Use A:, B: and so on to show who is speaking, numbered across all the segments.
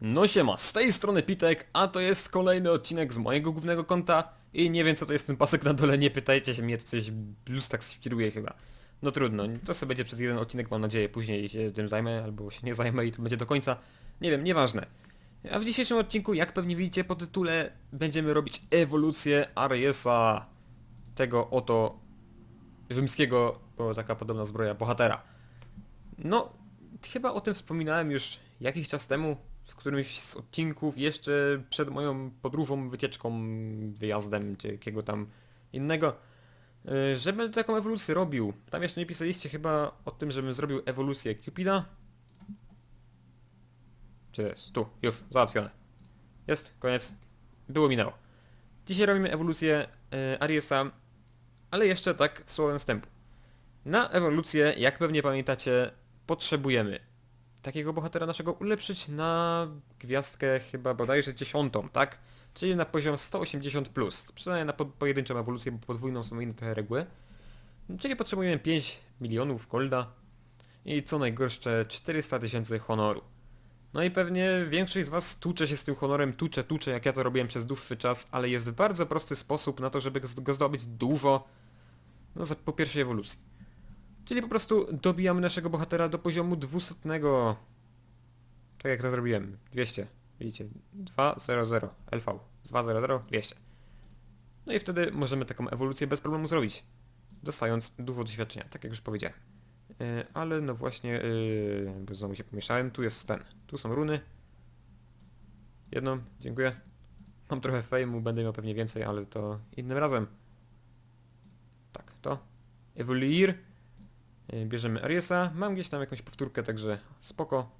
A: No siema, z tej strony Pitek, a to jest kolejny odcinek z mojego głównego konta i nie wiem co to jest ten pasek na dole, nie pytajcie się mnie, to coś blues tak świruje chyba. No trudno, to sobie będzie przez jeden odcinek mam nadzieję, później się tym zajmę albo się nie zajmę i to będzie do końca. Nie wiem, nieważne. A w dzisiejszym odcinku, jak pewnie widzicie po tytule, będziemy robić ewolucję Ariesa, tego oto rzymskiego, bo taka podobna zbroja, bohatera. No, chyba o tym wspominałem już jakiś czas temu, w którymś z odcinków, jeszcze przed moją podróżą, wycieczką, wyjazdem, czy jakiego tam innego, y, że będę taką ewolucję robił. Tam jeszcze nie pisaliście chyba o tym, żebym zrobił ewolucję Cupida. Czy jest? Tu, już, załatwione. Jest, koniec. Było minęło. Dzisiaj robimy ewolucję y, Ariesa, ale jeszcze tak słowem wstępu. Na ewolucję, jak pewnie pamiętacie, potrzebujemy takiego bohatera naszego ulepszyć na gwiazdkę chyba bodajże dziesiątą, tak? Czyli na poziom 180+. Plus. Przynajmniej na po pojedynczą ewolucję, bo podwójną są inne trochę reguły. Czyli potrzebujemy 5 milionów golda i co najgorsze 400 tysięcy honoru. No i pewnie większość z was tucze się z tym honorem, tucze, tucze, jak ja to robiłem przez dłuższy czas, ale jest bardzo prosty sposób na to, żeby go zdobyć dużo, no za, po pierwszej ewolucji. Czyli po prostu dobijamy naszego bohatera do poziomu 200. Tak jak to zrobiłem. 200. Widzicie? 200 LV. 200 200. No i wtedy możemy taką ewolucję bez problemu zrobić. Dostając dużo doświadczenia, tak jak już powiedziałem. Yy, ale no właśnie, yy, bo znowu się pomieszałem. Tu jest ten. Tu są runy. Jedną, dziękuję. Mam trochę fejmu, będę miał pewnie więcej, ale to innym razem. Tak, to. Evoluir. Yy, Bierzemy Ariesa. Mam gdzieś tam jakąś powtórkę, także spoko.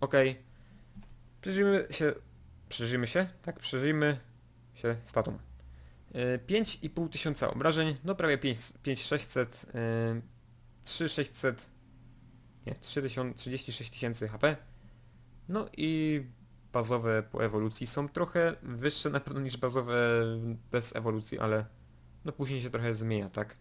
A: Okej. Przyjrzyjmy się... Przyjrzyjmy się? Tak, przyjrzyjmy się statom. Yy, 5,5 tysiąca obrażeń, no prawie 5 5600, yy, 3600, nie, 3000 36 tysięcy HP. No i bazowe po ewolucji są trochę wyższe na pewno niż bazowe bez ewolucji, ale no później się trochę zmienia, tak?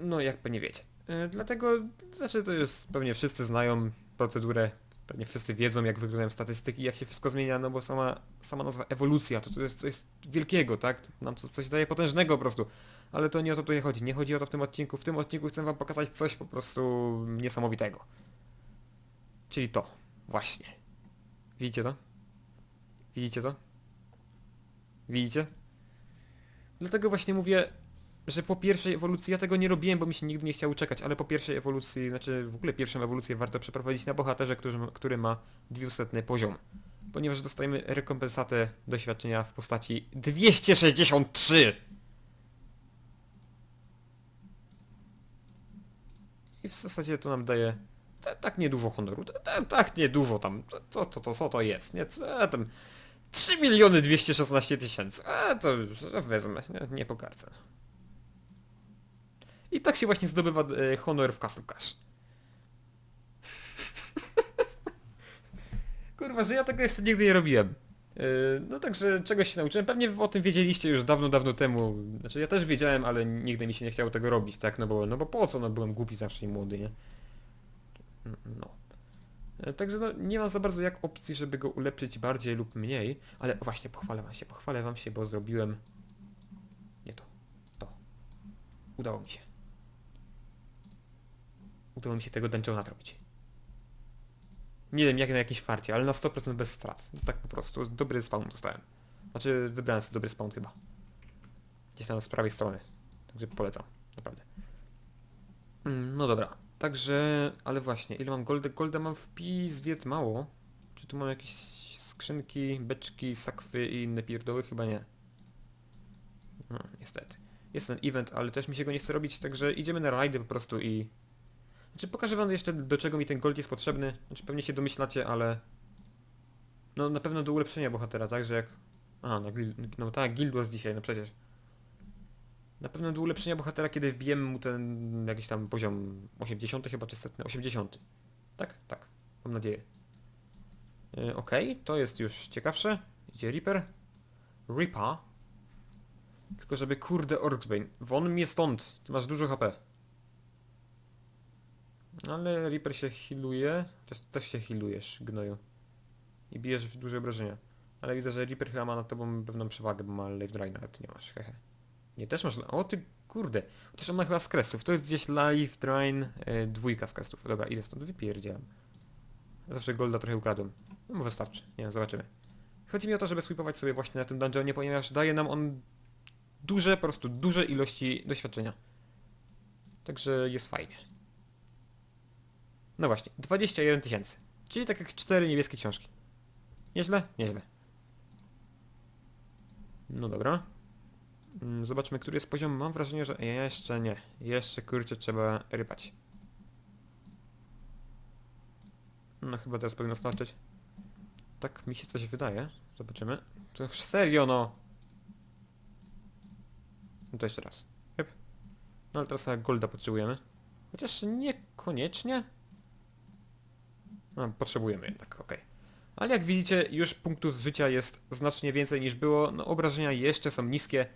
A: No jak pewnie wiecie. Yy, dlatego, znaczy to jest, pewnie wszyscy znają procedurę, pewnie wszyscy wiedzą jak wyglądają statystyki, jak się wszystko zmienia, no bo sama, sama nazwa ewolucja to, to jest coś wielkiego, tak? Nam to coś daje potężnego po prostu. Ale to nie o to tutaj chodzi, nie chodzi o to w tym odcinku. W tym odcinku chcę wam pokazać coś po prostu niesamowitego. Czyli to, właśnie. Widzicie to? Widzicie to? Widzicie? Dlatego właśnie mówię, że po pierwszej ewolucji, ja tego nie robiłem, bo mi się nigdy nie chciało czekać, ale po pierwszej ewolucji, znaczy w ogóle pierwszą ewolucję warto przeprowadzić na bohaterze, który, który ma 200 poziom. Ponieważ dostajemy rekompensatę doświadczenia w postaci 263! I w zasadzie to nam daje ta, tak niedużo honoru, ta, ta, tak niedużo tam, co to, to, co to jest, nie, co tam, 3 miliony 216 tysięcy, a to wezmę, nie, nie pogardzę. I tak się właśnie zdobywa e, honor w Castle Clash. Kurwa, że ja tego jeszcze nigdy nie robiłem. E, no także czegoś się nauczyłem. Pewnie o tym wiedzieliście już dawno, dawno temu. Znaczy ja też wiedziałem, ale nigdy mi się nie chciało tego robić, tak? No bo, no bo po co? No byłem głupi zawsze i młody, nie? No. E, Także no, nie mam za bardzo jak opcji, żeby go ulepszyć bardziej lub mniej, ale właśnie pochwalę wam się, pochwalę wam się, bo zrobiłem... Nie to, to. Udało mi się. Udało mi się tego dungeona zrobić. Nie wiem jak na jakimś farcie, ale na 100% bez strat. Tak po prostu. Dobry spawn dostałem. Znaczy wybrałem sobie dobry spawn chyba. Gdzieś tam z prawej strony. Także polecam. Naprawdę. Mm, No dobra. Także, ale właśnie, ile mam golda? Golda mam w diet mało. Czy tu mam jakieś skrzynki, beczki, sakwy i inne pierdoły? Chyba nie. No, niestety. Jest ten event, ale też mi się go nie chce robić, także idziemy na rajdy po prostu i... Znaczy pokażę wam jeszcze do czego mi ten gold jest potrzebny. Znaczy pewnie się domyślacie, ale... No na pewno do ulepszenia bohatera, tak? Że jak... Aha, no, gil... no tak, was dzisiaj, no przecież. Na pewno do ulepszenia bohatera, kiedy wbijemy mu ten jakiś tam poziom 80 chyba, czy setny, 80. Tak? Tak. Mam nadzieję. Yy, Okej, to jest już ciekawsze. Idzie Reaper. Reaper. Tylko żeby kurde Orcsbane. Won mnie stąd. Ty masz dużo HP. Ale Reaper się healuje. Też, też się healujesz, gnoju. i bijesz duże obrażenia. Ale widzę, że Reaper chyba ma nad tobą pewną przewagę, bo ma Life Drain, ale ty nie masz, hehe. Nie, też masz... O ty kurde. Chociaż on ma chyba z krestów. To jest gdzieś Life Drain, e, dwójka z krestów. Dobra, ile stąd wypierdziałem. Zawsze golda trochę ukradłem. No wystarczy, nie zobaczymy. Chodzi mi o to, żeby sweepować sobie właśnie na tym dungeonie, ponieważ daje nam on duże, po prostu duże ilości doświadczenia. Także jest fajnie. No właśnie, 21 tysięcy. Czyli tak jak 4 niebieskie książki. Nieźle? Nieźle. No dobra. Mm, Zobaczmy, który jest poziom. Mam wrażenie, że jeszcze nie. Jeszcze kurczę trzeba rypać. No chyba teraz powinno starczyć. Tak mi się coś wydaje. Zobaczymy. To serio no! No to jeszcze raz. Yep. No ale teraz golda potrzebujemy. Chociaż niekoniecznie. No, potrzebujemy jednak, okej. Ale jak widzicie, już punktów życia jest znacznie więcej niż było. No obrażenia jeszcze są niskie.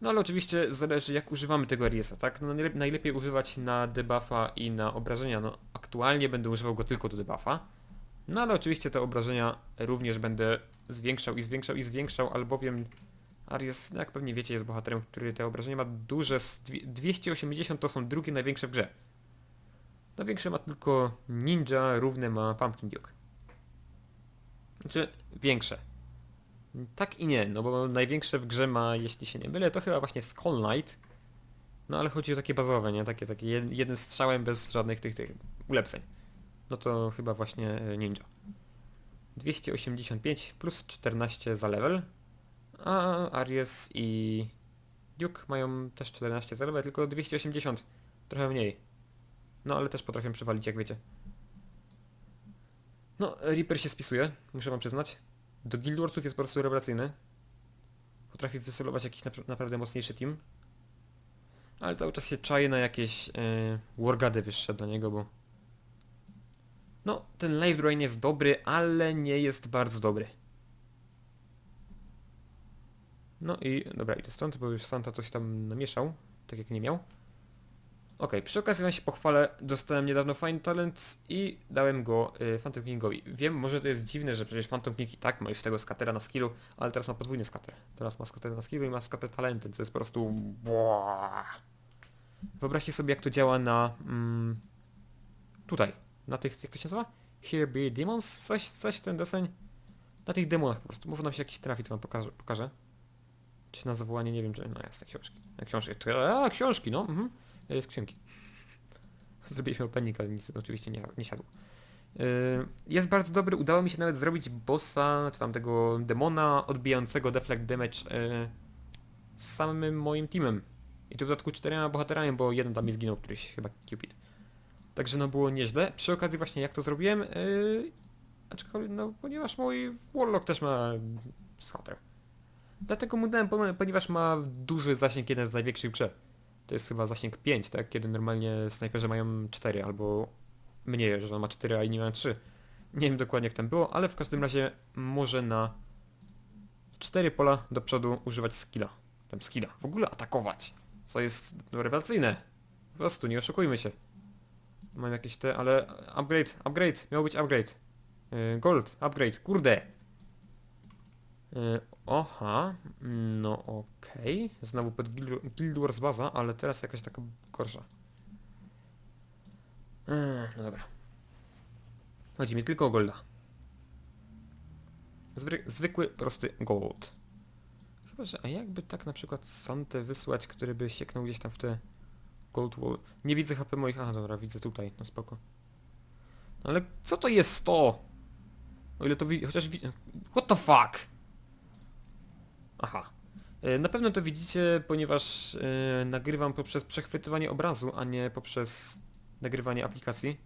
A: No ale oczywiście zależy jak używamy tego Ariesa, tak? No najlep- najlepiej używać na debuffa i na obrażenia. No aktualnie będę używał go tylko do debuffa. No ale oczywiście te obrażenia również będę zwiększał i zwiększał i zwiększał, albowiem Aries, no jak pewnie wiecie, jest bohaterem, który te obrażenia ma duże, z dwie- 280 to są drugie największe w grze. Największe ma tylko Ninja, równe ma Pumpkin Duke. Znaczy, większe. Tak i nie, no bo największe w grze ma, jeśli się nie mylę, to chyba właśnie Skull Knight. No ale chodzi o takie bazowe, nie? Takie, takie jed- jednym strzałem bez żadnych tych, tych ulepszeń. No to chyba właśnie e, Ninja. 285 plus 14 za level. A Aries i Duke mają też 14 za level, tylko 280. Trochę mniej. No ale też potrafię przewalić, jak wiecie. No, Reaper się spisuje, muszę wam przyznać. Do Guild Warsów jest po prostu rewelacyjny. Potrafi wyselować jakiś napra- naprawdę mocniejszy team. Ale cały czas się czaje na jakieś yy, wargady wyższe do niego, bo... No, ten Life Drain jest dobry, ale nie jest bardzo dobry. No i dobra, idę stąd, bo już Santa coś tam namieszał, tak jak nie miał. Okej, przy okazji wam się pochwalę, dostałem niedawno fajny talent i dałem go y, Phantom Kingowi. Wiem, może to jest dziwne, że przecież Phantom King i tak ma już tego skatera na skillu, ale teraz ma podwójny skater. Teraz ma skater na skillu i ma skater talentem, co jest po prostu... Wyobraźcie sobie jak to działa na... Mm, tutaj, na tych, jak to się nazywa? Here be demons? Coś, coś ten deseń? Na tych demonach po prostu, może nam się jakiś trafi, to wam pokażę. pokażę. Czy na zawołanie, nie wiem, czy... No jasne, książki. Książki, to, a, książki, no, mhm. E, skrzynki. Zrobiliśmy opening, ale nic oczywiście nie, nie. Yy, Jest bardzo dobry, udało mi się nawet zrobić bossa, czy tam tego demona odbijającego deflect damage yy, z samym moim teamem. I to w dodatku czterema bohaterami, bo jeden tam mi zginął, któryś chyba Cupid. Także no było nieźle. Przy okazji właśnie jak to zrobiłem, yy, aczkolwiek no ponieważ mój Warlock też ma scatter. Dlatego mu dałem, pon- ponieważ ma duży zasięg, jeden z największych w grze. To jest chyba zasięg 5, tak? Kiedy normalnie snajperzy mają 4 albo mniej, że on ma 4, a inni mają 3. Nie wiem dokładnie jak tam było, ale w każdym razie może na 4 pola do przodu używać skilla. Tam skilla. W ogóle atakować. Co jest no, rewelacyjne. Po prostu, nie oszukujmy się. Mam jakieś te, ale upgrade, upgrade, miał być upgrade. Yy, gold, upgrade, kurde. Yy, oha, no okej. Znowu pod Guild, Wars baza, ale teraz jakaś taka gorsza. Yy, no dobra. Chodzi mi tylko o golda. Zwy, zwykły, prosty gold. Chyba, że a jakby tak na przykład Santę wysłać, który by sieknął gdzieś tam w te gold wall. Nie widzę HP moich... Aha, dobra, widzę tutaj, no spoko. No ale co to jest to? O ile to chociaż. What the fuck? Aha. E, Na pewno to widzicie, ponieważ e, nagrywam poprzez przechwytywanie obrazu, a nie poprzez nagrywanie aplikacji.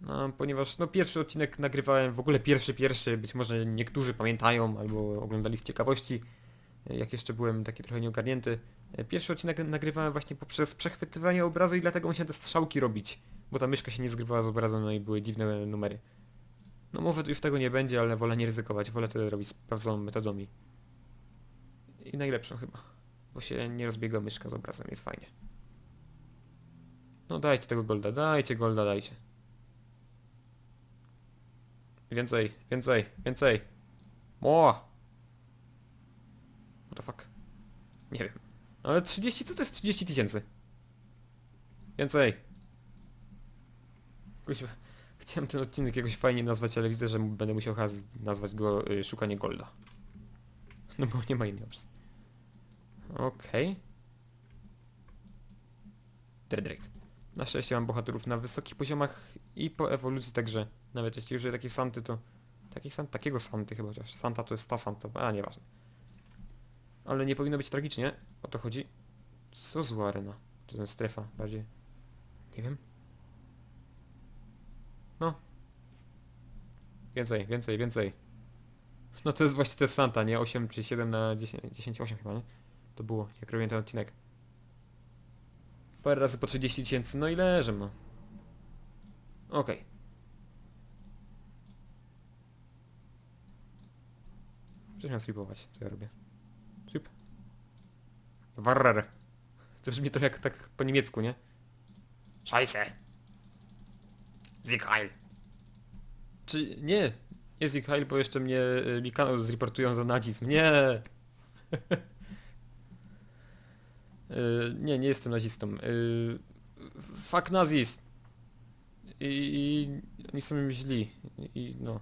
A: No, ponieważ no pierwszy odcinek nagrywałem, w ogóle pierwszy, pierwszy, być może niektórzy pamiętają albo oglądali z ciekawości, e, jak jeszcze byłem taki trochę nieogarnięty. Pierwszy odcinek nagrywałem właśnie poprzez przechwytywanie obrazu i dlatego musiałem te strzałki robić, bo ta myszka się nie zgrywała z obrazem, no i były dziwne numery. No może już tego nie będzie, ale wolę nie ryzykować, wolę to robić sprawdzoną metodą i... Najlepszą chyba, bo się nie rozbiega myszka z obrazem, jest fajnie. No dajcie tego golda, dajcie golda, dajcie. Więcej, więcej, więcej. Mo! What the fuck? Nie wiem. Ale 30, co to jest 30 tysięcy? Więcej. Kuźwa, Chciałem ten odcinek jakoś fajnie nazwać, ale widzę, że będę musiał nazwać go y, Szukanie Golda. No bo nie ma innej opcji. Okej. Dedryk. Na szczęście mam bohaterów na wysokich poziomach i po ewolucji, także nawet jeśli użyję takiej Santy, to... Santy, takiego Santy chyba chociaż. Santa to jest ta Santa, a nieważne. Ale nie powinno być tragicznie, o to chodzi. Co zła arena? To jest strefa bardziej. Nie wiem. No. Więcej, więcej, więcej. No to jest właśnie te Santa, nie? 8 czy 7 na 10, 10 8 chyba, nie? To było, jak robiłem ten odcinek. Parę razy po 30 tysięcy, no i leżę, no. Okej. Przecież miałem sweepować, co ja robię. Sweep. Warrar. To brzmi to jak tak po niemiecku, nie? Scheiße. Zikheil. Czy nie? Nie Zikheil, bo jeszcze mnie y, mi kanał zreportują za nazizm. Nie! Y, nie, nie jestem nazistą. Y, fuck nazis! I, I oni są źli. I, i no.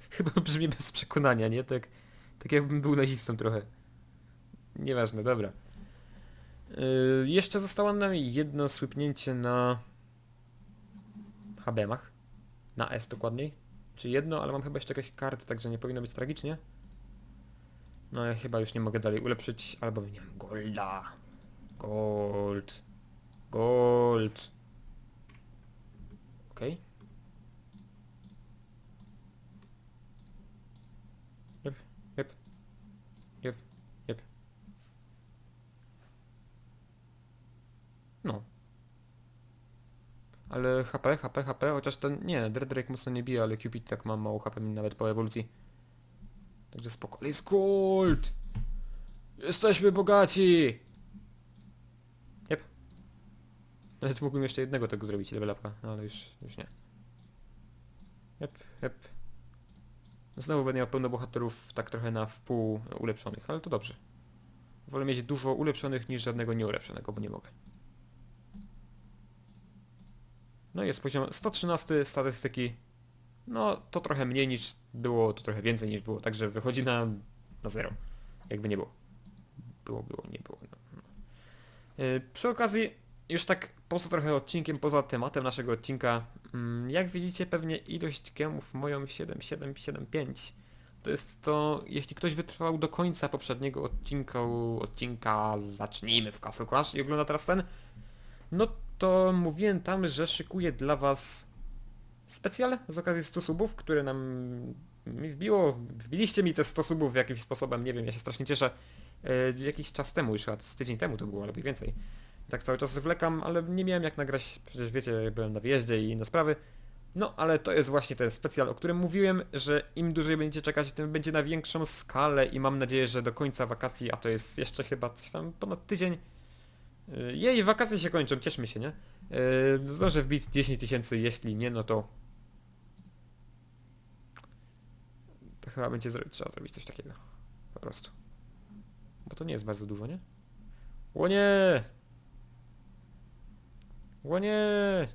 A: Chyba brzmi bez przekonania, nie? Tak, tak jakbym był nazistą trochę. Nieważne, dobra. Yy, jeszcze zostało nam jedno słypnięcie na HBM-ach. Na S dokładniej. Czy jedno, ale mam chyba jeszcze jakieś karty, także nie powinno być tragicznie. No ja chyba już nie mogę dalej ulepszyć, albo nie wiem, golda. Gold. Gold. Okej. Jep, jep. Jep, jep. No. Ale HP, HP, HP, chociaż ten... Nie, Dredrake mocno nie bije, ale Cupid tak ma mało HP nawet po ewolucji. Także spoko. Ale jest gold! Jesteśmy bogaci! Jep. Nawet mógłbym jeszcze jednego tego zrobić, level upa, no ale już, już nie. Jep, jep. Znowu będę miał pełno bohaterów tak trochę na wpół ulepszonych, ale to dobrze. Wolę mieć dużo ulepszonych niż żadnego nieulepszonego, bo nie mogę. No i jest poziom 113 statystyki. No to trochę mniej niż było, to trochę więcej niż było, także wychodzi na, na zero. Jakby nie było. Było, było, nie było. No. Yy, przy okazji, już tak poza trochę odcinkiem, poza tematem naszego odcinka, mm, jak widzicie pewnie ilość gemów moją 7775 to jest to, jeśli ktoś wytrwał do końca poprzedniego odcinka, odcinka Zacznijmy w Castle Clash i ogląda teraz ten, no to mówiłem tam, że szykuję dla was specjal z okazji 100 subów, które nam mi wbiło, wbiliście mi te 100 subów jakimś sposobem, nie wiem, ja się strasznie cieszę. E, jakiś czas temu, już z tydzień temu to było, i więcej. Tak cały czas zwlekam, ale nie miałem jak nagrać, przecież wiecie, byłem na wyjeździe i inne sprawy. No, ale to jest właśnie ten specjal, o którym mówiłem, że im dłużej będziecie czekać, tym będzie na większą skalę i mam nadzieję, że do końca wakacji, a to jest jeszcze chyba coś tam ponad tydzień, Y, Jej, wakacje się kończą, cieszmy się, nie? Yy, zdążę wbić 10 tysięcy, jeśli nie, no to... Chyba będzie zro... trzeba zrobić coś takiego. Po prostu. Bo to nie jest bardzo dużo, nie? Łonie! Łonie!